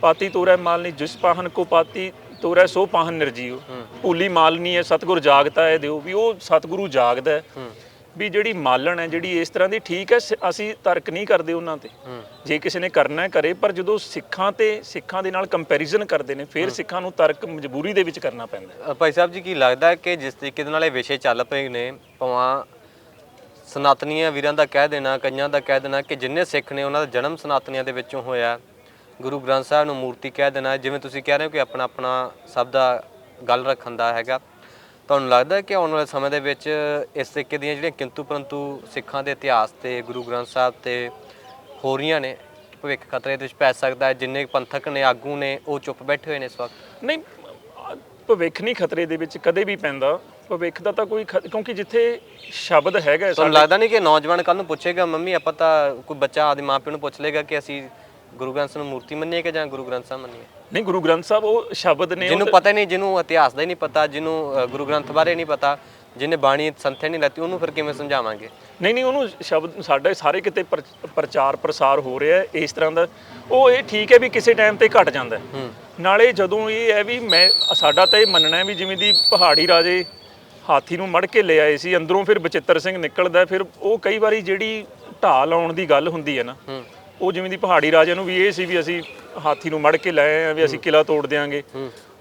ਪਾਤੀ ਤੋਰੈ ਮਾਲਨੀ ਜਿਸ ਪਾਹਨ ਕੋ ਪਾਤੀ ਤੋਰੈ ਸੋ ਪਾਹਨ ਨਿਰਜੀਵ। ਭੂਲੀ ਮਾਲਨੀ ਹੈ ਸਤਗੁਰ ਜਾਗਤਾ ਹੈ ਦਿਓ। ਵੀ ਉਹ ਸਤਗੁਰੂ ਜਾਗਦਾ ਹੈ। ਵੀ ਜਿਹੜੀ ਮਾਲਣ ਹੈ ਜਿਹੜੀ ਇਸ ਤਰ੍ਹਾਂ ਦੀ ਠੀਕ ਹੈ ਅਸੀਂ ਤਰਕ ਨਹੀਂ ਕਰਦੇ ਉਹਨਾਂ ਤੇ। ਜੇ ਕਿਸੇ ਨੇ ਕਰਨਾ ਕਰੇ ਪਰ ਜਦੋਂ ਸਿੱਖਾਂ ਤੇ ਸਿੱਖਾਂ ਦੇ ਨਾਲ ਕੰਪੈਰੀਜ਼ਨ ਕਰਦੇ ਨੇ ਫਿਰ ਸਿੱਖਾਂ ਨੂੰ ਤਰਕ ਮਜਬੂਰੀ ਦੇ ਵਿੱਚ ਕਰਨਾ ਪੈਂਦਾ ਭਾਈ ਸਾਹਿਬ ਜੀ ਕੀ ਲੱਗਦਾ ਹੈ ਕਿ ਜਿਸ ਤਰੀਕੇ ਦੇ ਨਾਲ ਇਹ ਵਿਸ਼ੇ ਚੱਲ ਪਏ ਨੇ ਭਾਵਾਂ ਸਨਾਤਨੀਆਂ ਵੀਰਾਂ ਦਾ ਕਹਿ ਦੇਣਾ ਕਈਆਂ ਦਾ ਕਹਿ ਦੇਣਾ ਕਿ ਜਿੰਨੇ ਸਿੱਖ ਨੇ ਉਹਨਾਂ ਦਾ ਜਨਮ ਸਨਾਤਨੀਆਂ ਦੇ ਵਿੱਚੋਂ ਹੋਇਆ। ਗੁਰੂ ਗ੍ਰੰਥ ਸਾਹਿਬ ਨੂੰ ਮੂਰਤੀ ਕਹਿ ਦੇਣਾ ਜਿਵੇਂ ਤੁਸੀਂ ਕਹਿ ਰਹੇ ਹੋ ਕਿ ਆਪਣਾ ਆਪਣਾ ਸਭ ਦਾ ਗੱਲ ਰੱਖਣ ਦਾ ਹੈਗਾ। ਤੁਹਾਨੂੰ ਲੱਗਦਾ ਕਿ ਆਉਣ ਵਾਲੇ ਸਮੇਂ ਦੇ ਵਿੱਚ ਇਸ ਤਰੀਕੇ ਦੀਆਂ ਜਿਹੜੀਆਂ ਕਿੰਤੂ ਪਰੰਤੂ ਸਿੱਖਾਂ ਦੇ ਇਤਿਹਾਸ ਤੇ ਗੁਰੂ ਗ੍ਰੰਥ ਸਾਹਿਬ ਤੇ ਹੋ ਰਹੀਆਂ ਨੇ ਭਵਿੱਖ ਖਤਰੇ ਦੇ ਵਿੱਚ ਪੈ ਸਕਦਾ ਹੈ ਜਿੰਨੇ ਪੰਥਕ ਨੇ ਆਗੂ ਨੇ ਉਹ ਚੁੱਪ ਬੈਠੇ ਹੋਏ ਨੇ ਇਸ ਵਕਤ? ਨਹੀਂ ਭਵਿੱਖ ਨਹੀਂ ਖਤਰੇ ਦੇ ਵਿੱਚ ਕਦੇ ਵੀ ਪੈਂਦਾ। ਭਵਿੱਖ ਦਾ ਤਾਂ ਕੋਈ ਕਿਉਂਕਿ ਜਿੱਥੇ ਸ਼ਬਦ ਹੈਗਾ ਤੁਹਾਨੂੰ ਲੱਗਦਾ ਨਹੀਂ ਕਿ ਨੌਜਵਾਨ ਕੱਲ ਨੂੰ ਪੁੱਛੇਗਾ ਮੰਮੀ ਆਪਾਂ ਤਾਂ ਕੋਈ ਬੱਚਾ ਆਦੀ ਮਾਂ ਪਿਓ ਨੂੰ ਪੁੱਛ ਲੇਗਾ ਕਿ ਅਸੀਂ ਗੁਰੂ ਗ੍ਰੰਥ ਸਾਹਿਬ ਨੂੰ ਮੂਰਤੀ ਮੰਨੀਏ ਕਿ ਜਾਂ ਗੁਰੂ ਗ੍ਰੰਥ ਸਾਹਿਬ ਮੰਨੀਏ ਨਹੀਂ ਗੁਰੂ ਗ੍ਰੰਥ ਸਾਹਿਬ ਉਹ ਸ਼ਬਦ ਨੇ ਜਿਹਨੂੰ ਪਤਾ ਹੀ ਨਹੀਂ ਜਿਹਨੂੰ ਇਤਿਹਾਸ ਦਾ ਹੀ ਨਹੀਂ ਪਤਾ ਜਿਹਨੂੰ ਅ, ਗੁਰੂ ਗ੍ਰੰਥ ਬਾਰੇ ਨਹੀਂ ਪਤਾ ਜਿਹਨੇ ਬਾਣੀ ਸੰਥਿਆ ਨਹੀਂ ਲੈਤੀ ਉਹਨੂੰ ਫਿਰ ਕਿਵੇਂ ਸਮਝਾਵਾਂਗੇ? ਨਹੀਂ ਨਹੀਂ ਉਹਨੂੰ ਸ਼ਬਦ ਸਾਡੇ ਸਾਰੇ ਕਿਤੇ ਪਰ- ਪ੍ਰਚਾਰ ਪ੍ਰਸਾਰ ਹੋ ਰਿਹਾ ਹੈ ਇਸ ਤਰ੍ਹਾਂ ਦਾ। ਉਹ ਇਹ ਠੀਕ ਹੈ ਵੀ ਕਿਸੇ ਟਾਈਮ ਤੇ ਘਟ ਜਾਂਦਾ ਹੈ। ਨਾਲੇ ਜਦੋਂ ਇਹ ਹੈ ਵੀ ਮੈਂ ਸਾਡਾ ਤਾਂ ਇਹ ਮੰਨਣਾ ਹੈ ਵੀ ਜਿਵੇਂ ਦੀ ਪਹਾੜੀ ਰਾਜੇ ਹਾਥੀ ਨੂੰ ਮੜ ਕੇ ਲੈ ਆਏ ਸੀ ਅੰਦਰੋਂ ਫਿਰ ਬਚਿੱਤਰ ਸਿੰਘ ਨਿਕਲਦਾ ਹੈ, ਫਿਰ ਉਹ ਕਈ ਵਾਰੀ ਜਿਹੜੀ ਢਾਲ ਆਉਣ ਦੀ ਗੱਲ ਹੁੰਦੀ ਹੈ ਨਾ ਉਹ ਜਿਵੇਂ ਦੀ ਪਹਾੜੀ ਰਾਜੇ ਨੂੰ ਵੀ ਇਹ ਸੀ ਵੀ ਅਸੀਂ ਹਾਥੀ ਨੂੰ ਮੜ ਕੇ ਲੈ ਆਏ ਆ ਵੀ ਅਸੀਂ ਕਿਲਾ ਤੋੜ ਦਿਆਂਗੇ।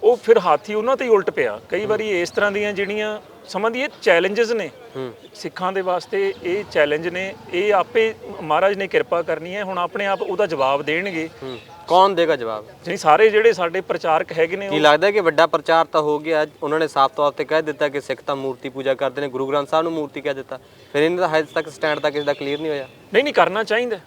ਉਹ ਫਿਰ ਹਾਥੀ ਉਹਨਾਂ ਤੇ ਹੀ ਉਲਟ ਪਿਆ। ਕਈ ਵਾਰੀ ਇਸ ਤਰ੍ਹਾਂ ਦੀਆਂ ਜਿਹੜੀਆਂ ਸਮਝਦੀ ਇਹ ਚੈਲੰਜਸ ਨੇ ਸਿੱਖਾਂ ਦੇ ਵਾਸਤੇ ਇਹ ਚੈਲੰਜ ਨੇ ਇਹ ਆਪੇ ਮਹਾਰਾਜ ਨੇ ਕਿਰਪਾ ਕਰਨੀ ਹੈ ਹੁਣ ਆਪਣੇ ਆਪ ਉਹਦਾ ਜਵਾਬ ਦੇਣਗੇ। ਕੌਣ ਦੇਗਾ ਜਵਾਬ? ਜਿਹੜੀ ਸਾਰੇ ਜਿਹੜੇ ਸਾਡੇ ਪ੍ਰਚਾਰਕ ਹੈਗੇ ਨੇ ਕੀ ਲੱਗਦਾ ਕਿ ਵੱਡਾ ਪ੍ਰਚਾਰ ਤਾਂ ਹੋ ਗਿਆ ਉਹਨਾਂ ਨੇ ਸਾਫ਼ ਤੌਰ ਤੇ ਕਹਿ ਦਿੱਤਾ ਕਿ ਸਿੱਖ ਤਾਂ ਮੂਰਤੀ ਪੂਜਾ ਕਰਦੇ ਨੇ ਗੁਰੂ ਗ੍ਰੰਥ ਸਾਹਿਬ ਨੂੰ ਮੂਰਤੀ ਕਹਿ ਦਿੱਤਾ। ਫਿਰ ਇਹਨਾਂ ਦਾ ਹਜੇ ਤੱਕ ਸਟੈਂਡ ਤਾਂ ਕਿਸੇ ਦਾ ਕਲੀਅਰ ਨਹੀਂ ਹੋਇਆ। ਨਹੀਂ ਨਹੀਂ ਕਰਨਾ ਚਾਹੀਦਾ।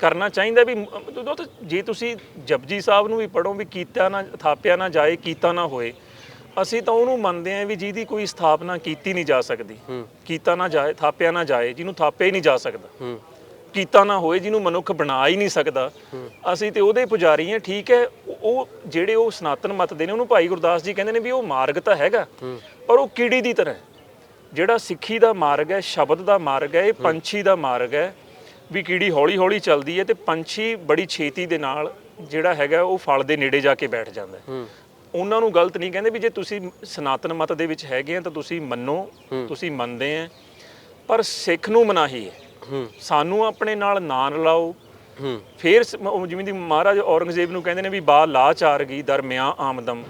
ਕਰਨਾ ਚਾਹੀਦਾ ਵੀ ਮ- ਉਹ ਤਾਂ ਜੇ ਤੁਸੀਂ ਜਪਜੀ ਸਾਹਿਬ ਨੂੰ ਵੀ ਪੜੋ ਵੀ ਕੀਤਾ ਨਾ ਥਾਪਿਆ ਨਾ ਜਾਏ ਕੀਤਾ ਨਾ ਹੋਏ ਅਸੀਂ ਤਾਂ ਉਹਨੂੰ ਮੰਨਦੇ ਆਂ ਵੀ ਜਿਹਦੀ ਕੋਈ ਸਥਾਪਨਾ ਕੀਤੀ ਨਹੀਂ ਜਾ ਸਕਦੀ। ਕੀਤਾ ਨਾ ਜਾਏ ਥਾਪਿਆ ਨਾ ਜਾਏ ਜਿਹਨੂੰ ਥਾਪਿਆ ਹੀ ਨਹੀਂ ਜਾ ਸਕਦਾ। ਕੀਤਾ ਨਾ ਹੋਏ ਜਿਹਨੂੰ ਮਨੁੱਖ ਬਣਾ ਹੀ ਨਹੀਂ ਸਕਦਾ। ਅਸੀਂ ਤੇ ਉਹਦੇ ਪੁਜਾਰੀ ਹਾਂ ਠੀਕ ਹੈ ਉਹ- ਜਿਹੜੇ ਉਹ ਸਨਾਤਨ ਮਤ ਦੇ ਨੇ ਉਹਨੂੰ ਭਾਈ ਗੁਰਦਾਸ ਜੀ ਕਹਿੰਦੇ ਨੇ ਵੀ ਉਹ ਮਾਰਗ ਤਾਂ ਹੈਗਾ ਪਰ ਉਹ ਕੀੜੀ ਦੀ ਤਰ੍ਹਾਂ। ਜਿਹੜਾ ਸਿੱਖੀ ਦਾ ਮਾਰਗ ਹੈ ਸ਼ਬਦ ਦਾ ਮਾਰਗ ਹੈ ਇਹ ਪੰਛੀ ਦਾ ਮਾਰਗ ਹੈ ਵੀ ਕੀੜੀ ਹੌਲੀ ਹੌਲੀ ਚੱਲਦੀ ਹੈ ਤੇ ਪੰਛੀ ਬੜੀ ਛੇਤੀ ਦੇ ਨਾਲ ਜਿਹੜਾ ਹੈਗਾ ਉਹ ਫਲ ਦੇ ਨੇੜੇ ਜਾ ਕੇ ਬੈਠ ਜਾਂਦਾ ਹੈ। ਉਹਨਾਂ ਨੂੰ ਗਲਤ ਨਹੀਂ ਕਹਿੰਦੇ ਵੀ ਜੇ ਤੁਸੀਂ ਸਨਾਤਨ ਮਤ ਦੇ ਵਿੱਚ ਹੈਗੇ ਆ ਤਾਂ ਤੁਸੀਂ ਮੰਨੋ ਤੁਸੀਂ ਮੰਨਦੇ ਆ ਪਰ ਸਿੱਖ ਨੂੰ ਮਨਾਹੀ ਹੈ। ਸਾਨੂੰ ਆਪਣੇ ਨਾਲ ਨਾ ਰਲਾਓ ਹੂੰ। ਫੇਰ ਜਿਵੇਂ ਦੀ ਮਹਾਰਾਜ ਔਰੰਗਜ਼ੇਬ ਨੂੰ ਕਹਿੰਦੇ ਨੇ ਵੀ ਬਾ ਲਾ ਚਾਰ ਗਈ ਦਰਮਿਆ ਆਮਦਮ।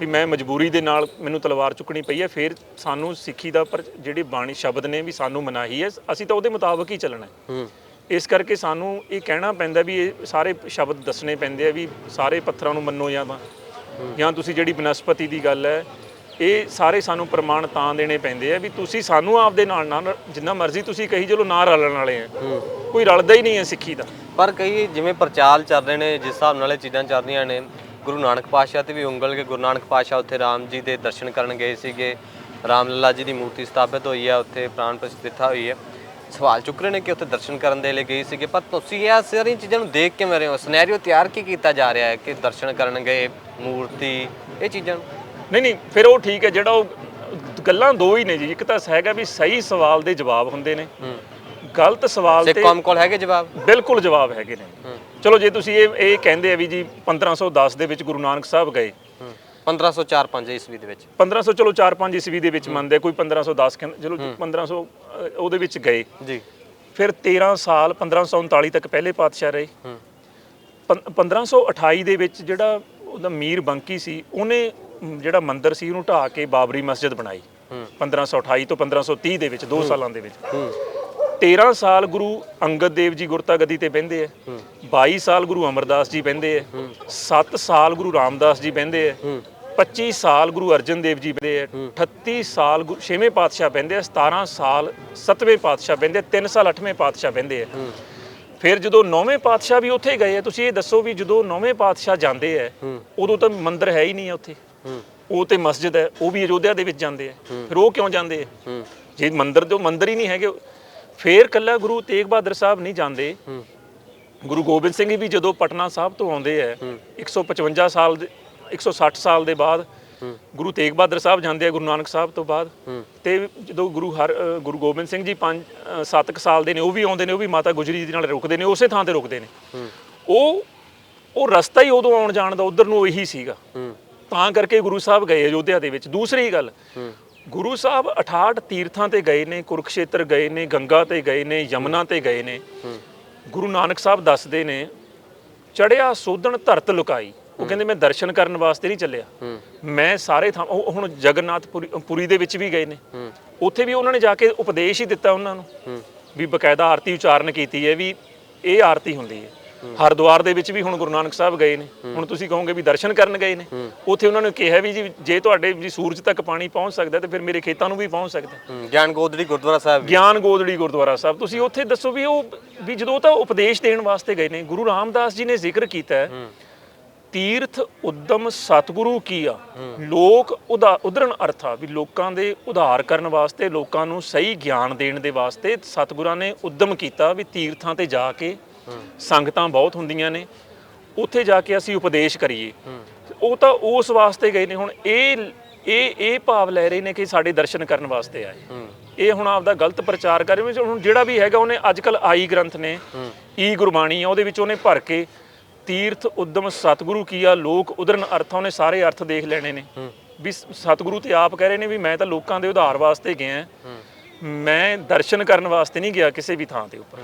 ਵੀ ਮੈਂ ਮਜਬੂਰੀ ਦੇ ਨਾਲ ਮੈਨੂੰ ਤਲਵਾਰ ਚੁੱਕਣੀ ਪਈ ਹੈ ਫੇਰ ਸਾਨੂੰ ਸਿੱਖੀ ਦਾ ਪਰ ਜਿਹੜੀ ਬਾਣੀ ਸ਼ਬਦ ਨੇ ਵੀ ਸਾਨੂੰ ਮਨਾਹੀ ਹੈ ਅਸੀਂ ਤਾਂ ਉਹਦੇ ਮੁਤਾਬਕ ਹੀ ਚੱਲਣਾ ਹੂੰ। ਇਸ ਕਰਕੇ ਸਾਨੂੰ ਇਹ ਕਹਿਣਾ ਪੈਂਦਾ ਵੀ ਇਹ ਸਾਰੇ ਸ਼ਬਦ ਦੱਸਣੇ ਪੈਂਦੇ ਆ ਵੀ ਸਾਰੇ ਪੱਥਰਾਂ ਨੂੰ ਮੰਨੋ ਜਾਂ ਤਾਂ। ਜਾਂ ਤੁਸੀਂ ਜਿਹੜੀ ਬਨਸਪਤੀ ਦੀ ਗੱਲ ਹੈ ਇਹ ਸਾਰੇ ਸਾਨੂੰ ਪ੍ਰਮਾਣ ਤਾਂ ਦੇਣੇ ਪੈਂਦੇ ਆ ਵੀ ਤੁਸੀਂ ਸਾਨੂੰ ਆਪਦੇ ਨਾਲ ਨਾ ਜਿੰਨਾ ਮਰਜ਼ੀ ਤੁਸੀਂ ਕਹੀ ਚਲੋ ਨਾ ਰਲਣ ਵਾਲੇ ਆ। ਕੋਈ ਰਲਦਾ ਹੀ ਨਹੀਂ ਹੈ ਸਿੱਖੀ ਦਾ। ਪਰ ਕਈ ਜਿਵੇਂ ਪ੍ਰਚਾਰ ਚੱਲ ਰਹੇ ਨੇ ਜਿਸ ਹਿਸਾਬ ਨਾਲ ਇਹ ਚੀਜ਼ਾਂ ਚੱਲ ਰਹੀਆਂ ਨੇ ਗੁਰੂ ਨਾਨਕ ਪਾਤਸ਼ਾਹ ਤੇ ਵੀ ਉਂਗਲ ਕੇ ਗੁਰੂ ਨਾਨਕ ਪਾਤਸ਼ਾਹ ਉੱਥੇ ਰਾਮ ਜੀ ਦੇ ਦਰਸ਼ਨ ਕਰਨ ਗਏ ਸੀਗੇ। ਰਾਮ ਲੱਲਾ ਜੀ ਦੀ ਮੂਰਤੀ ਸਥਾਪਿਤ ਹੋਈ ਹੈ ਉੱਥੇ ਪ੍ਰਾਣ ਪ੍ਰਤਿਸ਼ਠਾ ਹੋਈ ਹੈ। ਸਵਾਲ ਚੁੱਕ ਰਹੇ ਨੇ ਕਿ ਉੱਥੇ ਦਰਸ਼ਨ ਕਰਨ ਦੇ ਲਈ ਗਏ ਸੀਗੇ ਪਰ ਤੁਸੀਂ ਇਹ ਸਾਰੀਆਂ ਚੀਜ਼ਾਂ ਨੂੰ ਦੇਖ ਕੇ ਮੇਰੇ ਸਿਨੈਰੀਓ ਤਿਆਰ ਕੀ ਕੀਤਾ ਜਾ ਰਿਹਾ ਹੈ ਕਿ ਦਰਸ਼ਨ ਕਰਨ ਗਏ ਮੂਰਤੀ ਇਹ ਚੀਜ਼ਾਂ ਨੂੰ? ਨਹੀਂ ਨਹੀਂ ਫਿਰ ਉਹ ਠੀਕ ਹੈ ਜਿਹੜਾ ਉਹ ਗੱਲਾਂ ਦੋ ਹੀ ਨੇ ਜੀ ਇੱਕ ਤਾਂ ਹੈਗਾ ਵੀ ਸਹੀ ਸਵਾਲ ਦੇ ਜਵਾਬ ਹੁੰਦੇ ਨੇ। ਗਲਤ ਸਵਾਲ ਤੇ ਕੌਮ ਕੋਲ ਹੈਗੇ ਜਵਾਬ? ਬਿਲਕੁਲ ਜਵਾਬ ਹੈਗੇ ਨੇ। ਚਲੋ ਜੇ ਤੁਸੀਂ ਇਹ ਇਹ ਕਹਿੰਦੇ ਆ ਵੀ ਜੀ 1510 ਦੇ ਵਿੱਚ ਗੁਰੂ ਨਾਨਕ ਸਾਹਿਬ ਗਏ। 1504-5 ਈਸਵੀ ਦੇ ਵਿੱਚ। 1500 ਚਲੋ 4-5 ਈਸਵੀ ਦੇ ਵਿੱਚ ਮੰਨਦੇ ਕੋਈ 1510 ਕਹਿੰਦੇ ਚਲੋ 1500 ਅ, ਉਹਦੇ ਵਿੱਚ ਗਏ। ਜੀ। ਫਿਰ 13 ਸਾਲ 1539 ਤੱਕ ਪਹਿਲੇ ਪਾਤਸ਼ਾਹ ਰਹੇ। ਹੂੰ। ਪੰ- 1528 ਦੇ ਵਿੱਚ ਜਿਹੜਾ ਉਹਦਾ ਮੀਰ ਬੰਕੀ ਸੀ ਉਹਨੇ ਮ, ਜਿਹੜਾ ਮੰਦਿਰ ਸੀ ਉਹਨੂੰ ਢਾਹ ਕੇ ਬਾਬਰੀ ਮਸਜਿਦ ਬਣਾਈ। ਹੂੰ। 1528 ਤੋਂ 1530 ਦੇ ਵਿੱਚ 2 ਸਾਲਾਂ ਦੇ ਵਿੱਚ। ਹੂੰ। 13 ਸਾਲ ਗੁਰੂ ਅੰਗਦ ਦੇਵ ਜੀ ਗੁਰਤਾ ਗੱਦੀ ਤੇ ਬਹਿੰਦੇ ਆ। 22 ਸਾਲ ਗੁਰੂ ਅਮਰਦਾਸ ਜੀ ਬਹਿੰਦੇ ਆ। 7 ਸਾਲ ਗੁਰੂ ਰਾਮਦਾਸ ਜੀ ਬਹਿੰਦੇ ਆ। 25 ਸਾਲ ਗੁਰੂ ਅਰਜਨ ਦੇਵ ਜੀ ਬਹਿੰਦੇ ਆ 38 ਸਾਲ ਛੇਵੇਂ ਪਾਤਸ਼ਾਹ ਬਹਿੰਦੇ ਆ 17 ਸਾਲ ਸੱਤਵੇਂ ਪਾਤਸ਼ਾਹ ਬਹਿੰਦੇ ਆ 3 ਸਾਲ ਅੱਠਵੇਂ ਪਾਤਸ਼ਾਹ ਬਹਿੰਦੇ ਆ। ਫਿਰ ਜਦੋਂ ਨੌਵੇਂ ਪਾਤਸ਼ਾਹ ਵੀ ਉੱਥੇ ਗਏ ਆ ਤੁਸੀਂ ਇਹ ਦੱਸੋ ਵੀ ਜਦੋਂ ਨੌਵੇਂ ਪਾਤਸ਼ਾਹ ਜਾਂਦੇ ਆ ਉਦੋਂ ਤਾਂ ਮੰਦਿਰ ਹੈ ਹੀ ਨਹੀਂ ਆ ਉੱਥੇ। ਉਹ ਤੇ ਮਸਜਿਦ ਹੈ ਉਹ ਵੀ ਅਯੋਧਿਆ ਦੇ ਵਿੱਚ ਜਾਂਦੇ ਆ। ਫਿਰ ਉਹ ਕਿਉਂ ਜਾਂਦੇ ਆ? ਹੂੰ। ਜੇ ਮੰਦਿਰ ਤੋਂ ਮੰਦਿਰ ਹੀ ਨਹੀਂ ਹੈਗੇ ਫੇਰ ਕੱਲਾ ਗੁਰੂ ਤੇਗ ਬਹਾਦਰ ਸਾਹਿਬ ਨਹੀਂ ਜਾਂਦੇ। ਗੁਰੂ ਗੋਬਿੰਦ ਸਿੰਘ ਵੀ ਜਦੋਂ ਪਟਨਾ ਸਾਹਿਬ ਤੋਂ ਆਉਂਦੇ ਆ 155 ਸਾਲ ਦੇ 160 ਸਾਲ ਦੇ ਬਾਅਦ ਗੁਰੂ ਤੇਗ ਬਹਾਦਰ ਸਾਹਿਬ ਜਾਂਦੇ ਆ ਗੁਰੂ ਨਾਨਕ ਸਾਹਿਬ ਤੋਂ ਬਾਅਦ। ਤੇ ਜਦੋਂ ਗੁਰੂ ਹਰ ਅ, ਗੁਰੂ ਗੋਬਿੰਦ ਸਿੰਘ ਜੀ 5 7 ਸਾਲ ਦੇ ਨੇ ਉਹ ਵੀ ਆਉਂਦੇ ਨੇ ਉਹ ਵੀ ਮਾਤਾ ਗੁਜਰੀ ਜੀ ਦੇ ਨਾਲ ਰੁਕਦੇ ਨੇ ਉਸੇ ਥਾਂ ਤੇ ਰੁਕਦੇ ਨੇ। ਉਹ ਉਹ ਰਸਤਾ ਹੀ ਉਦੋਂ ਆਉਣ ਜਾਣ ਦਾ ਉਧਰ ਨੂੰ ਇਹੀ ਸੀਗਾ। ਤਾਂ ਕਰਕੇ ਗੁਰੂ ਸਾਹਿਬ ਗਏ ਅਯੋਧਿਆ ਦੇ ਵਿੱਚ। ਦੂਸਰੀ ਗੱਲ ਗੁਰੂ ਸਾਹਿਬ 68 ਤੀਰਥਾਂ ਤੇ ਗਏ ਨੇ ਕੁਰੂਕਸ਼ੇਤਰ ਗਏ ਨੇ ਗੰਗਾ ਤੇ ਗਏ ਨੇ ਯਮਨਾ ਤੇ ਗਏ ਨੇ। ਗੁਰੂ ਨਾਨਕ ਸਾਹਿਬ ਦੱਸਦੇ ਨੇ ਚੜਿਆ ਸੋਧਣ ਧਰਤ ਲੁਕਾਈ। ਉਹ ਕਹਿੰਦੇ ਮੈਂ ਦਰਸ਼ਨ ਕਰਨ ਵਾਸਤੇ ਨਹੀਂ ਚੱਲਿਆ। ਮੈਂ ਸਾਰੇ ਥਾਂ ਉਹ ਹੁਣ ਜਗਨਨਾਥਪੁਰੀ ਪੁਰੀ ਦੇ ਵਿੱਚ ਵੀ ਗਏ ਨੇ। ਉੱਥੇ ਵੀ ਉਹਨਾਂ ਨੇ ਜਾ ਕੇ ਉਪਦੇਸ਼ ਹੀ ਦਿੱਤਾ ਉਹਨਾਂ ਨੂੰ ਵੀ ਬਕਾਇਦਾ ਆਰਤੀ ਉਚਾਰਨ ਕੀਤੀ ਹੈ ਵੀ ਇਹ ਆਰਤੀ ਹੁੰਦੀ ਹੈ। ਹਰਿਦੁਆਰ ਦੇ ਵਿੱਚ ਵੀ ਹੁਣ ਗੁਰੂ ਨਾਨਕ ਸਾਹਿਬ ਗਏ ਨੇ। ਹੁਣ ਤੁਸੀਂ ਕਹੋਗੇ ਵੀ ਦਰਸ਼ਨ ਕਰਨ ਗਏ ਨੇ। ਉੱਥੇ ਉਹਨਾਂ ਨੇ ਕਿਹਾ ਵੀ ਜੀ ਜੇ ਤੁਹਾਡੇ ਜੀ ਸੂਰਜ ਤੱਕ ਪਾਣੀ ਪਹੁੰਚ ਸਕਦਾ ਤੇ ਫਿਰ ਮੇਰੇ ਖੇਤਾਂ ਨੂੰ ਵੀ ਪਹੁੰਚ ਸਕਦਾ। ਗਿਆਨ ਗੋਦੜੀ ਗੁਰਦੁਆਰਾ ਸਾਹਿਬ। ਗਿਆਨ ਗੋਦੜੀ ਗੁਰਦੁਆਰਾ ਸਾਹਿਬ। ਤੁਸੀਂ ਉੱਥੇ ਦੱਸੋ ਵੀ ਉਹ ਵੀ ਜਦੋਂ ਤਾਂ ਉਪਦੇਸ਼ ਦੇਣ ਵਾਸਤੇ ਗਏ ਨੇ ਗੁਰੂ ਰਾਮਦਾਸ ਜੀ ਨੇ ਜ਼ਿਕਰ ਕੀਤਾ ਤੀਰਥ ਉਦਮ ਸਤਿਗੁਰੂ ਕੀਆ ਲੋਕ ਉਦਾ ਉਦਰਨ ਅਰਥਾ ਵੀ ਲੋਕਾਂ ਦੇ ਉਧਾਰ ਕਰਨ ਵਾਸਤੇ ਲੋਕਾਂ ਨੂੰ ਸਹੀ ਗਿਆਨ ਦੇਣ ਦੇ ਵਾਸਤੇ ਸਤਿਗੁਰਾਂ ਨੇ ਉਦਮ ਕੀਤਾ ਵੀ ਤੀਰਥਾਂ ਤੇ ਜਾ ਕੇ ਸੰਗਤਾਂ ਬਹੁਤ ਹੁੰਦੀਆਂ ਨੇ। ਉੱਥੇ ਜਾ ਕੇ ਅਸੀਂ ਉਪਦੇਸ਼ ਕਰੀਏ। ਉਹ ਤਾਂ ਉਸ ਵਾਸਤੇ ਗਏ ਨੇ। ਹੁਣ ਇਹ ਇਹ ਇਹ ਭਾਵ ਲੈ ਰਹੇ ਨੇ ਕਿ ਸਾਡੇ ਦਰਸ਼ਨ ਕਰਨ ਵਾਸਤੇ ਆਏ। ਇਹ ਹੁਣ ਆਪਦਾ ਗਲਤ ਪ੍ਰਚਾਰ ਕਰ ਰਹੇ ਨੇ। ਹੁਣ ਜਿਹੜਾ ਵੀ ਹੈਗਾ ਉਹਨੇ ਅੱਜ ਕੱਲ ਆਈ ਗ੍ਰੰਥ ਨੇ ਈ ਗੁਰਬਾਣੀ ਆ ਉਹਦੇ ਵਿੱਚ ਉਹਨੇ ਭਰ ਕੇ ਤੀਰਥ ਉਦਮ ਸਤਿਗੁਰੂ ਕੀਆ ਲੋਕ ਉਦਰਨ ਅਰਥਾਂ ਉਹਨੇ ਸਾਰੇ ਅਰਥ ਦੇਖ ਲੈਣੇ ਨੇ। ਵੀ ਸਤਿਗੁਰੂ ਤੇ ਆਪ ਕਹਿ ਰਹੇ ਨੇ ਵੀ ਮੈਂ ਤਾਂ ਲੋਕਾਂ ਦੇ ਉਧਾਰ ਵਾਸਤੇ ਗਿਆ ਮੈਂ ਦਰਸ਼ਨ ਕਰਨ ਵਾਸਤੇ ਨਹੀਂ ਗਿਆ ਕਿਸੇ ਵੀ ਥਾਂ ਦੇ ਉੱਪਰ।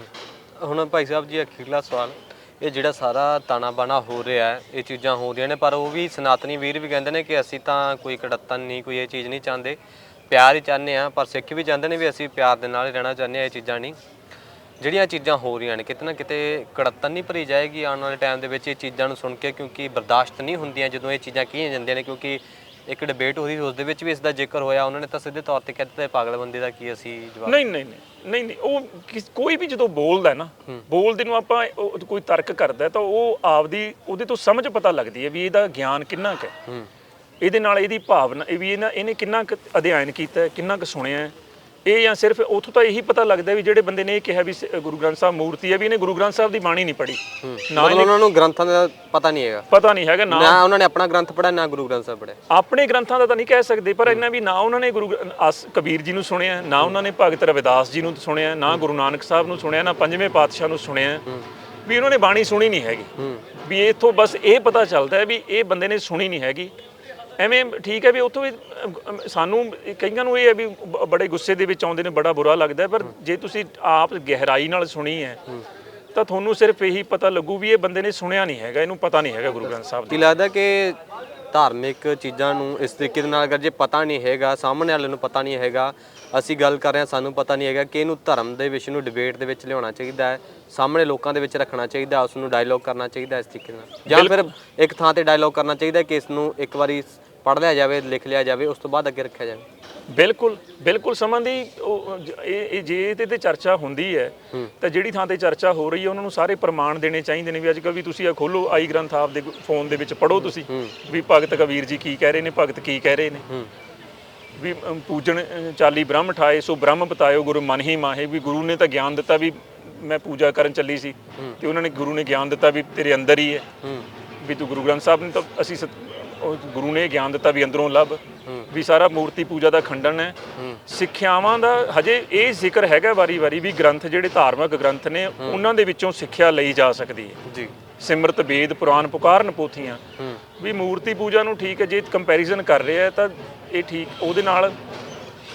ਹੁਣ ਭਾਈ ਸਾਹਿਬ ਜੀ ਅਖੀਰਲਾ ਸਵਾਲ। ਇਹ ਜਿਹੜਾ ਸਾਰਾ ਤਾਣਾ ਬਾਣਾ ਹੋ ਰਿਹਾ ਹੈ ਇਹ ਚੀਜ਼ਾਂ ਹੋ ਰਹੀਆਂ ਨੇ ਪਰ ਉਹ ਵੀ ਸਨਾਤਨੀ ਵੀਰ ਵੀ ਕਹਿੰਦੇ ਨੇ ਕਿ ਅਸੀਂ ਤਾਂ ਕੋਈ ਕੜੱਤਨ ਨਹੀਂ ਕੋਈ ਇਹ ਚੀਜ਼ ਨਹੀਂ ਚਾਹੁੰਦੇ। ਪਿਆਰ ਹੀ ਚਾਹੁੰਦੇ ਆ ਪਰ ਸਿੱਖ ਵੀ ਚਾਹੁੰਦੇ ਨੇ ਵੀ ਅਸੀਂ ਪਿਆਰ ਦੇ ਨਾਲ ਹੀ ਰਹਿਣਾ ਚਾਹੁੰਦੇ ਆ ਇਹ ਚੀਜ਼ਾਂ ਨਹੀਂ। ਜਿਹੜੀਆਂ ਚੀਜ਼ਾਂ ਹੋ ਰਹੀਆਂ ਨੇ ਕਿਤੇ ਨਾ ਕਿਤੇ ਕੜੱਤਨ ਨਹੀਂ ਭਰੀ ਜਾਏਗੀ ਆਉਣ ਵਾਲੇ ਟਾਈਮ ਦੇ ਵਿੱਚ ਇਹ ਚੀਜ਼ਾਂ ਨੂੰ ਸੁਣ ਕੇ ਕਿਉਂਕਿ ਬਰਦਾਸ਼ਤ ਨਹੀਂ ਹੁੰਦੀਆਂ ਜਦੋਂ ਇਹ ਚੀਜ਼ਾਂ ਕਹੀਆਂ ਜਾਂਦੀਆਂ ਨੇ ਕਿਉਂਕਿ ਇੱਕ ਡਿਬੇਟ ਹੋਈ ਉਸ ਦੇ ਵਿੱਚ ਵੀ ਇਸ ਦਾ ਜ਼ਿਕਰ ਹੋਇਆ। ਉਹਨਾਂ ਨੇ ਤਾਂ ਸਿੱਧੇ ਤੌਰ ਤੇ ਕਹਿ ਦਿੱਤਾ ਪਾਗਲ ਬੰਦੇ ਦਾ ਕੀ ਅਸੀਂ ਜਵਾਬ ਨਹੀਂ ਨਹੀਂ ਨਹੀਂ ਨਹੀਂ ਨਹੀਂ ਉਹ ਕੋਈ ਵੀ ਜਦੋਂ ਬੋਲਦਾ ਨਾ ਬੋਲਦੇ ਨੂੰ ਆਪਾਂ ਕੋਈ ਤਰਕ ਕਰਦਾ ਤਾਂ ਉਹ ਆਪਦੀ ਉਹਦੇ ਤੋਂ ਸਮਝ ਪਤਾ ਲੱਗਦੀ ਹੈ ਵੀ ਇਹਦਾ ਗਿਆਨ ਕਿੰਨਾ ਕੁ ਹੈ। ਇਹਦੇ ਨਾਲ ਇਹਦੀ ਭਾਵਨਾ ਇਹ ਵੀ ਇਹਨਾਂ ਇਹਨੇ ਕਿੰਨਾ ਕੁ ਅਧਿਐਨ ਕੀਤਾ ਕਿੰਨਾ ਕੁ ਸੁਣਿਆ ਹੈ। ਇਹ ਜਾਂ ਸਿਰਫ ਉਥੋਂ ਤਾਂ ਇਹੀ ਪਤਾ ਲੱਗਦਾ ਵੀ ਜਿਹੜੇ ਬੰਦੇ ਨੇ ਇਹ ਕਿਹਾ ਵੀ ਸ- ਗੁਰੂ ਗ੍ਰੰਥ ਸਾਹਿਬ ਮੂਰਤੀ ਹੈ ਵੀ ਇਹਨੇ ਗੁਰੂ ਗ੍ਰੰਥ ਸਾਹਿਬ ਦੀ ਬਾਣੀ ਨਹੀਂ ਪੜ੍ਹੀ। ਨਾ ਮਤਲਬ ਉਹਨਾਂ ਨੂੰ ਗ੍ਰੰਥਾਂ ਦਾ ਪਤਾ ਨਹੀਂ ਹੈਗਾ। ਪਤਾ ਨਹੀਂ ਹੈਗਾ ਨਾ ਨਾ ਉਹਨਾਂ ਨੇ ਆਪਣਾ ਗ੍ਰੰਥ ਪੜਿਆ ਨਾ ਗੁਰੂ ਗ੍ਰੰਥ ਸਾਹਿਬ ਪੜਿਆ ਆਪਣੇ ਗ੍ਰੰਥਾਂ ਦਾ ਤਾਂ ਨਹੀਂ ਕਹਿ ਸਕਦੇ ਪਰ ਇਹਨਾਂ ਵੀ ਨਾ ਉਹਨਾਂ ਨੇ ਗੁਰੂ ਗ੍ਰੰ- ਆਸ ਕਬੀਰ ਜੀ ਨੂੰ ਸੁਣਿਆ ਨਾ ਉਹਨਾਂ ਨੇ ਭਗਤ ਰਵਿਦਾਸ ਜੀ ਨੂੰ ਸੁਣਿਆ ਨਾ ਗੁਰੂ ਨਾਨਕ ਸਾਹਿਬ ਨੂੰ ਸੁਣਿਆ ਨਾ ਪੰਜਵੇਂ ਪਾਤਸ਼ਾਹ ਨੂੰ ਸੁਣਿਆ ਵੀ ਉਹਨਾਂ ਨੇ ਬਾਣੀ ਸੁਣੀ ਨਹੀਂ ਹੈਗੀ। ਵੀ ਇਥੋਂ ਬਸ ਇਹ ਪਤਾ ਚੱਲਦਾ ਹੈ ਵੀ ਇਹ ਬੰਦੇ ਨੇ ਸੁਣੀ ਨਹੀਂ ਹੈਗੀ। ਐਵੇਂ ਠੀਕ ਹੈ ਵੀ ਉੱਥੋਂ ਵੀ ਸਾਨੂੰ ਕਈਆਂ ਨੂੰ ਇਹ ਹੈ ਵੀ ਬੜੇ ਗੁੱਸੇ ਦੇ ਵਿੱਚ ਆਉਂਦੇ ਨੇ ਬੜਾ ਬੁਰਾ ਲੱਗਦਾ ਪਰ ਜੇ ਤੁਸੀਂ ਆਪ ਗਹਿਰਾਈ ਨਾਲ ਸੁਣੀ ਹੈ ਤਾਂ ਤੁਹਾਨੂੰ ਸਿਰਫ ਇਹੀ ਪਤਾ ਲੱਗੂ ਵੀ ਇਹ ਬੰਦੇ ਨੇ ਸੁਣਿਆ ਨਹੀਂ ਹੈਗਾ ਇਹਨੂੰ ਪਤਾ ਨਹੀਂ ਹੈਗਾ ਗੁਰੂ ਗ੍ਰੰਥ ਸਾਹਿਬ ਦਾ। ਕੀ ਲੱਗਦਾ ਕਿ ਧਾਰਮਿਕ ਚੀਜ਼ਾਂ ਨੂੰ ਇਸ ਤਰੀਕੇ ਦੇ ਨਾਲ ਅਗਰ ਜੇ ਪਤਾ ਨਹੀਂ ਹੈਗਾ ਸਾਹਮਣੇ ਵਾਲੇ ਨੂੰ ਪਤਾ ਨਹੀਂ ਹੈਗਾ ਅਸੀਂ ਗੱਲ ਕਰ ਰਹੇ ਹਾਂ ਸਾਨੂੰ ਪਤਾ ਨਹੀਂ ਹੈਗਾ ਕਿ ਇਹਨੂੰ ਧਰਮ ਦੇ ਵਿਸ਼ੇ ਨੂੰ ਡਿਬੇਟ ਦੇ ਵਿੱਚ ਲਿਆਉਣਾ ਚਾਹੀਦਾ ਹੈ ਸਾਹਮਣੇ ਲੋਕਾਂ ਦੇ ਵਿੱਚ ਰੱਖਣਾ ਚਾਹੀਦਾ ਉਸ ਨੂੰ ਡਾਇਲੋਗ ਕਰਨਾ ਚਾਹੀਦਾ ਇਸ ਤਰੀਕੇ ਨਾਲ। ਜਾਂ ਫਿਰ ਇੱਕ ਥਾਂ ਤੇ ਡਾਇਲੋਗ ਕਰਨਾ ਚਾਹੀਦਾ ਕਿ ਇਸ ਨੂੰ ਇੱਕ ਵਾਰੀ ਪੜ੍ਹ ਲਿਆ ਜਾਵੇ ਲਿਖ ਲਿਆ ਜਾਵੇ ਉਸ ਤੋਂ ਬਾਅਦ ਅੱਗੇ ਰੱਖਿਆ ਜਾਵੇ। ਬਿਲਕੁਲ ਬਿਲਕੁਲ ਉਹ ਜ- ਇਹ ਇਹ ਜੇ ਇਹਦੇ ਤੇ ਚਰਚਾ ਹੁੰਦੀ ਹੈ ਤਾਂ ਜਿਹੜੀ ਥਾਂ ਤੇ ਚਰਚਾ ਹੋ ਰਹੀ ਹੈ ਉਹਨਾਂ ਨੂੰ ਸਾਰੇ ਪ੍ਰਮਾਣ ਦੇਣੇ ਚਾਹੀਦੇ ਨੇ ਵੀ ਅੱਜ ਕੱਲ੍ਹ ਵੀ ਤੁਸੀਂ ਆ ਖੋਲੋ ਆਈ ਗ੍ਰੰਥ ਆਪ ਦੇ ਫੋਨ ਦੇ ਵਿੱਚ ਪੜੋ ਤੁਸੀਂ ਵੀ ਭਗਤ ਕਬੀਰ ਜੀ ਕੀ ਕਹਿ ਰਹੇ ਨੇ ਭਗਤ ਕੀ ਕਹਿ ਰਹੇ ਨੇ। ਵੀ ਅਮ, ਪੂਜਣ ਅ, ਚਾਲੀ ਬ੍ਰਹਮ ਠਾਏ ਸੋ ਬ੍ਰਹਮ ਬਤਾਇਓ ਗੁਰੂ ਮਨ ਹੀ ਮਾਹੇ ਵੀ ਗੁਰੂ ਨੇ ਤਾਂ ਗਿਆਨ ਦਿੱਤਾ ਵੀ ਮੈਂ ਪੂਜਾ ਕਰਨ ਚੱਲੀ ਸੀ ਤੇ ਉਹਨਾਂ ਨੇ ਗੁਰੂ ਨੇ ਗਿਆਨ ਦਿੱਤਾ ਵੀ ਤੇਰੇ ਅੰਦਰ ਹੀ ਹੈ। ਹੂੰ। ਵੀ ਤੂੰ ਗੁਰੂ ਗ੍ਰੰਥ ਸਾਹਿਬ ਨੇ ਤਾਂ ਅਸੀਂ ਸਤ- ਉਹ ਗੁਰੂ ਨੇ ਗਿਆਨ ਦਿੱਤਾ ਵੀ ਅੰਦਰੋਂ ਲੱਭ ਵੀ ਸਾਰਾ ਮੂਰਤੀ ਪੂਜਾ ਦਾ ਖੰਡਨ ਹੈ। ਸਿੱਖਿਆਵਾਂ ਦਾ ਹਜੇ ਇਹ ਜ਼ਿਕਰ ਹੈਗਾ ਵਾਰੀ-ਵਾਰੀ ਵੀ ਗ੍ਰੰਥ ਜਿਹੜੇ ਧਾਰਮਿਕ ਗ੍ਰੰਥ ਨੇ ਉਹਨਾਂ ਦੇ ਵਿੱਚੋਂ ਸਿੱਖਿਆ ਲਈ ਜਾ ਸਕਦੀ ਹੈ। ਜੀ। ਸਿਮਰਤ ਵੇਦ ਪੁਰਾਣ ਪੁਕਾਰਨ ਪੋਥੀਆਂ। ਵੀ ਮੂਰਤੀ ਪੂਜਾ ਨੂੰ ਠੀਕ ਹੈ ਜੇ ਕੰਪੈਰੀਜ਼ਨ ਕਰ ਰਿਹਾ ਹੈ ਤਾਂ ਇਹ ਠੀਕ ਉਹਦੇ ਨਾਲ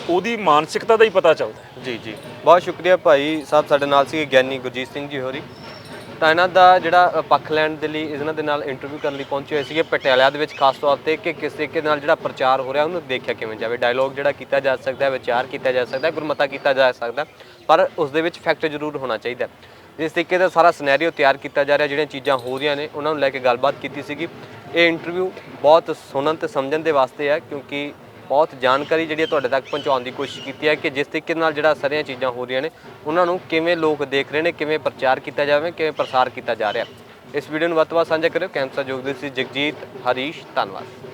ਉਹਦੀ ਮਾਨਸਿਕਤਾ ਦਾ ਹੀ ਪਤਾ ਚੱਲਦਾ ਜੀ ਜੀ। ਬਹੁਤ ਸ਼ੁਕਰੀਆ ਭਾਈ ਸਾਹਿਬ ਸਾਡੇ ਨਾਲ ਸੀ ਗਿਆਨੀ ਗੁਰਜੀਤ ਸਿੰਘ ਜੀ ਹੋਰੀ। ਤਾਂ ਇਹਨਾਂ ਦਾ ਜਿਹੜਾ ਪੱਖ ਲੈਣ ਦੇ ਲਈ ਇਹਨਾਂ ਦੇ ਨਾਲ ਇੰਟਰਵਿਊ ਕਰਨ ਲਈ ਪਹੁੰਚੇ ਹੋਏ ਸੀਗੇ ਪਟਿਆਲਾ ਦੇ ਵਿੱਚ, ਖਾਸ ਤੌਰ ਤੇ ਕਿ ਕਿਸ ਤਰੀਕੇ ਨਾਲ ਜਿਹੜਾ ਪ੍ਰਚਾਰ ਹੋ ਰਿਹਾ, ਉਹਨੂੰ ਦੇਖਿਆ ਕਿਵੇਂ ਜਾਵੇ। ਡਾਇਲੋਗ ਜਿਹੜਾ ਕੀਤਾ ਜਾ ਸਕਦਾ ਹੈ ਵਿਚਾਰ ਕੀਤਾ ਜਾ ਸਕਦਾ ਹੈ ਗੁਰਮਤਾ ਕੀਤਾ ਜਾ ਸਕਦਾ, ਪਰ ਉਸ ਦੇ ਵਿੱਚ ਫੈਕਟ ਜ਼ਰੂਰ ਹੋਣਾ ਚਾਹੀਦਾ। ਜਿਸ ਤਰੀਕੇ ਦਾ ਸਾਰਾ ਸਿਨੈਰੀਓ ਤਿਆਰ ਕੀਤਾ ਜਾ ਰਿਹਾ, ਜਿਹੜੀਆਂ ਚੀਜ਼ਾਂ ਹੋ ਰਹੀਆਂ ਨੇ, ਉਹਨਾਂ ਨੂੰ ਲੈ ਕੇ ਗੱਲਬਾਤ ਕੀਤੀ ਸੀਗੀ। ਇਹ ਇੰਟਰਵਿਊ ਬਹੁਤ ਸੁਣਨ ਤੇ ਸਮਝਣ ਦੇ ਵਾਸਤੇ ਹੈ ਕਿਉਂਕਿ ਬਹੁਤ ਜਾਣਕਾਰੀ ਜਿਹੜੀ ਹੈ ਤੁਹਾਡੇ ਤੱਕ ਪਹੁੰਚਾਉਣ ਦੀ ਕੋਸ਼ਿਸ਼ ਕੀਤੀ ਹੈ ਕਿ ਜਿਸ ਤਰੀਕੇ ਨਾਲ ਜਿਹੜਾ ਸਾਰੀਆਂ ਚੀਜ਼ਾਂ ਹੋ ਰਹੀਆਂ ਨੇ, ਉਹਨਾਂ ਨੂੰ ਕਿਵੇਂ ਲੋਕ ਦੇਖ ਰਹੇ ਨੇ, ਕਿਵੇਂ ਪ੍ਰਚਾਰ ਕੀਤਾ ਜਾਵੇ, ਕਿਵੇਂ ਪ੍ਰਸਾਰ ਕੀਤਾ ਜਾ ਰਿਹਾ। ਇਸ ਵੀਡੀਓ ਨੂੰ ਵੱਧ ਤੋਂ ਵੱਧ ਸਾਂਝਾ ਕਰਿਓ। ਕੈਂਪਸਾ ਜੋਗਦੇ ਸੀ ਜਗਜੀਤ, ਹਰੀਸ਼, ਧੰਨਵਾਦ।